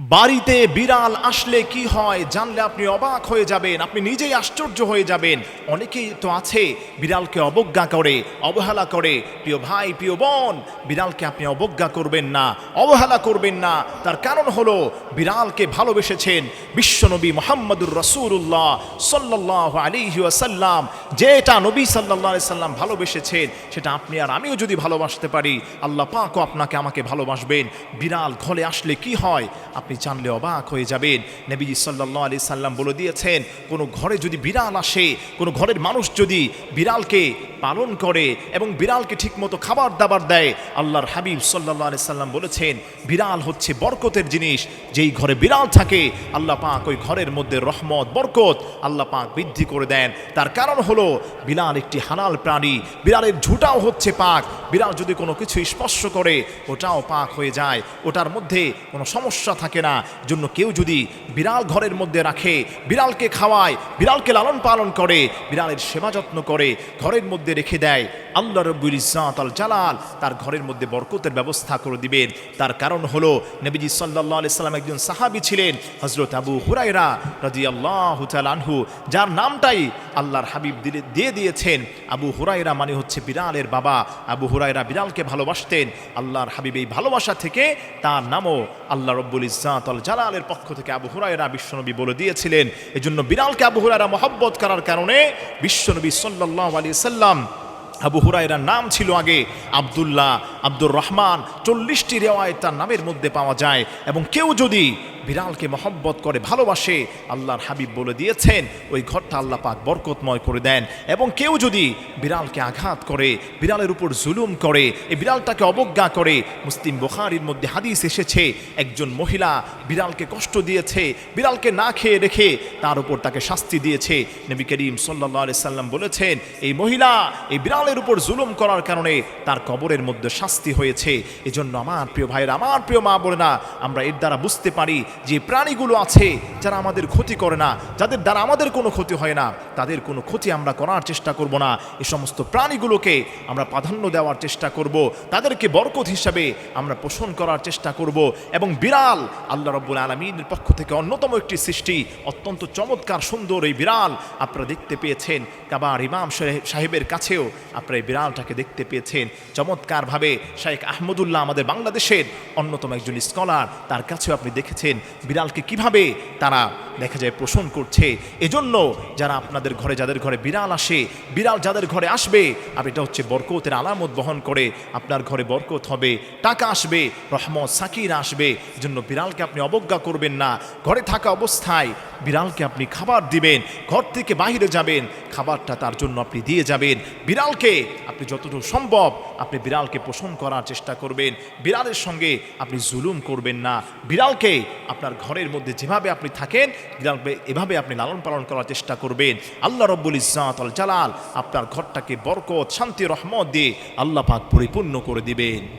বাড়িতে বিড়াল আসলে কি হয় জানলে আপনি অবাক হয়ে যাবেন, আপনি নিজেই আশ্চর্য হয়ে যাবেন। অনেকেই তো আছে, বিড়ালকে অবজ্ঞা করে, অবহেলা করে। প্রিয় ভাই, প্রিয় বোন, বিড়ালকে আপনি অবজ্ঞা করবেন না, অবহেলা করবেন না। তার কারণ হলো, বিড়ালকে ভালোবেসেছেন বিশ্বনবী মোহাম্মদুর রসুল্লাহ সাল্লাহ আলিহি আসাল্লাম যেটা নবী সাল্লাহ সাল্লাম ভালোবেসেছেন, সেটা আপনি আর আমিও যদি ভালোবাসতে পারি, আল্লাহ পাকও আপনাকে আমাকে ভালোবাসবেন। বিড়াল ঘরে আসলে কি হয়? আপনি জানলে অবাক হয়ে যাবেন। নবীজি সাল্লাহ আলি সাল্লাম বলে দিয়েছেন, কোনো ঘরে যদি বিড়াল আসে, কোনো ঘরের মানুষ যদি বিড়ালকে পালন করে এবং বিড়ালকে ঠিকমতো খাবার দাবার দেয়, আল্লাহর হাবিব সাল্লাহ আলি সাল্লাম বলেছেন, বিড়াল হচ্ছে বরকতের জিনিস। যেই ঘরে বিড়াল থাকে, আল্লাহ পাক ওই ঘরের মধ্যে রহমত, বরকত আল্লাহ পাক বৃদ্ধি করে দেন। তার কারণ হলো, বিড়াল একটি হালাল প্রাণী, বিড়ালের ঝুটাও হচ্ছে পাক। বিড়াল যদি কোনো কিছু স্পর্শ করে, ওটাও পাক হয়ে যায়। ওটার মধ্যে কোনো সমস্যা থাকে না। জন্য কেউ যদি বিড়াল ঘরের মধ্যে রাখে, বিড়ালকে খাওয়ায়, বিড়ালকে লালন পালন করে, বিড়ালের সেবা যত্ন করে, ঘরের মধ্যে রেখে দেয়, আল্লাহ রব্বুল ইসাত আল জালাল তার ঘরের মধ্যে বরকতের ব্যবস্থা করে দিবেন। তার কারণ হলো, নবীজি সাল্লাহ সাল্লাম একজন সাহাবি ছিলেন হজরত আবু হুরাইরা রাজি আল্লাহ আনহু, যার নামটাই আল্লাহর হাবিব দিয়ে দিয়েছেন। আবু হুরাইরা মানে হচ্ছে বিড়ালের বাবা। আবু হুরাইরা বিড়ালকে ভালোবাসতেন, আল্লাহর হাবিব এই ভালোবাসা থেকে তার নামও আল্লাহ রব্বুল ইজাত আল জালালের পক্ষ থেকে আবু হুরাইরা বিশ্বনবী বলে দিয়েছিলেন। এজন্য বিড়ালকে আবু হুরাইরা মহব্বত করার কারণে বিশ্বনবী সাল্লাহ আলি সাল্লাম আবু হুরাইরার নাম ছিল আগে আবদুল্লাহ আব্দুর রহমান। চল্লিশটি রেওয়ায় তার নামের মধ্যে পাওয়া যায় এবং কেউ যদি বিড়ালকে মহব্বত করে ভালোবাসে, আল্লাহর হাবিব বলে দিয়েছেন, ওই ঘরটা আল্লাহ পাক বরকতময় করে দেন। এবং কেউ যদি বিড়ালকে আঘাত করে, বিড়ালের উপর জুলুম করে, এই বিড়ালটাকে অবজ্ঞা করে, মুসলিম বোখারির মধ্যে হাদিস এসেছে, একজন মহিলা বিড়ালকে কষ্ট দিয়েছে, বিড়ালকে না খেয়ে রেখে তার উপর তাকে শাস্তি দিয়েছে। নবী করিম সাল্লাহ আলি সাল্লাম বলেছেন, এই মহিলা, এই বিড়ালের উপর জুলুম করার কারণে তার কবরের মধ্যে শাস্তি হয়েছে। এজন্য আমার প্রিয় ভাইয়ের, আমার প্রিয় মা বলে না আমরা এর দ্বারা বুঝতে পারি যে প্রাণীগুলো আছে যারা আমাদের ক্ষতি করে না, যাদের দ্বারা আমাদের কোনো ক্ষতি হয় না, তাদের কোনো ক্ষতি আমরা করার চেষ্টা করব না। এ সমস্ত প্রাণীগুলোকে আমরা প্রাধান্য দেওয়ার চেষ্টা করব, তাদেরকে বরকত হিসাবে আমরা পোষণ করার চেষ্টা করব এবং বিড়াল আল্লাহ রব্বুল আলমিনের পক্ষ থেকে অন্যতম একটি সৃষ্টি, অত্যন্ত চমৎকার সুন্দর এই বিড়াল, আপনারা দেখতে পেয়েছেন। কাবার ইমাম সাহেবের কাছেও আপনারা এই বিড়ালটাকে দেখতে পেয়েছেন। চমৎকারভাবে শাইক আহমদুল্লাহ আমাদের বাংলাদেশের অন্যতম একজন স্কলার তার কাছেও আপনি দেখেছেন বিড়ালকে কীভাবে তারা দেখা যায় পোষণ করছে। এজন্য যারা আপনাদের ঘরে, যাদের ঘরে বিড়াল আসে, বিড়াল যাদের ঘরে আসবে, আর এটা হচ্ছে বরকতের আলামত বহন করে আপনার ঘরে বরকত হবে, টাকা আসবে, রহমত, সাকির আসবে। এজন্য বিড়ালকে আপনি অবজ্ঞা করবেন না। ঘরে থাকা অবস্থায় বিড়ালকে আপনি খাবার দিবেন, ঘর থেকে বাইরে যাবেন, খাবারটা তার জন্য আপনি দিয়ে যাবেন। বিড়ালকে আপনি যতটুকু সম্ভব আপনি বিড়ালকে পোষণ করার চেষ্টা করবেন। বিড়ালের সঙ্গে আপনি জুলুম করবেন না। বিড়ালকে আপনার ঘরের মধ্যে যেভাবে আপনি থাকেন এভাবে আপনি লালন পালন করার চেষ্টা করবেন। আল্লাহ রব্বুল ইজাত জালাল আপনার ঘরটাকে বরকত, শান্তি, রহমত দিয়ে আল্লাহ পাক পরিপূর্ণ করে দিবেন।